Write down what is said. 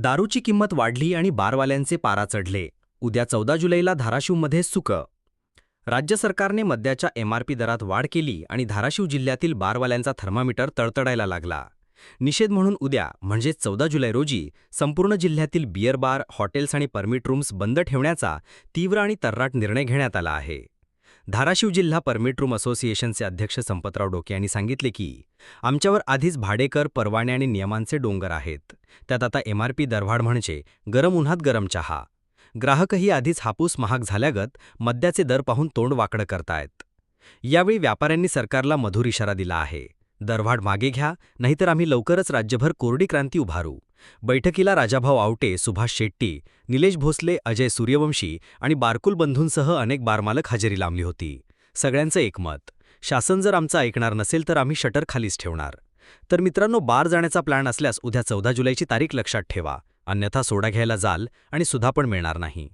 दारूची किंमत वाढली आणि बारवाल्यांचे पारा चढले. उद्या चौदा जुलैला धाराशिवमध्ये सुक. राज्य सरकारने मद्याच्या एमआरपी दरात वाढ केली आणि धाराशिव जिल्ह्यातील बारवाल्यांचा थर्मामीटर तडतडायला लागला. निषेध म्हणून उद्या म्हणजे चौदा जुलै रोजी संपूर्ण जिल्ह्यातील बियर बार हॉटेल्स आणि परमिट रूम्स बंद ठेवण्याचा तीव्र आणि तर्राट निर्णय घेण्यात आला आहे. धाराशिव जिल्हा परमिट रूम असोसिएशनचे अध्यक्ष संपतराव डोके यांनी सांगितले की आमच्यावर आधीच भाडेकर परवाने आणि नियमांचे डोंगर आहेत. त्यात आता एमआरपी दरवाढ म्हणजे गरम उन्हात गरम चहा. ग्राहकही आधीच हापूस महाग झाल्यागत मद्याचे दर पाहून तोंड वाकडं करतायत. यावेळी व्यापाऱ्यांनी सरकारला मधुर इशारा दिला आहे. दरवाढ मागे घ्या नाहीतर आम्ही लवकरच राज्यभर कोरडी क्रांती उभारू. बैठकीला राजाभाऊ आवटे सुभाष शेट्टी निलेश भोसले अजय सूर्यवंशी आणि बारकुल बंधूंसह अनेक बारमालक हजेरी लावली होती. सगळ्यांचं एकमत. शासन जर आमचं ऐकणार नसेल तर आम्ही शटर खालीच ठेवणार. तर मित्रांनो बार जाण्याचा प्लॅन असल्यास उद्या चौदा जुलैची तारीख लक्षात ठेवा. अन्यथा सोडा घ्यायला जाल आणि सुद्धा पण मिळणार नाही.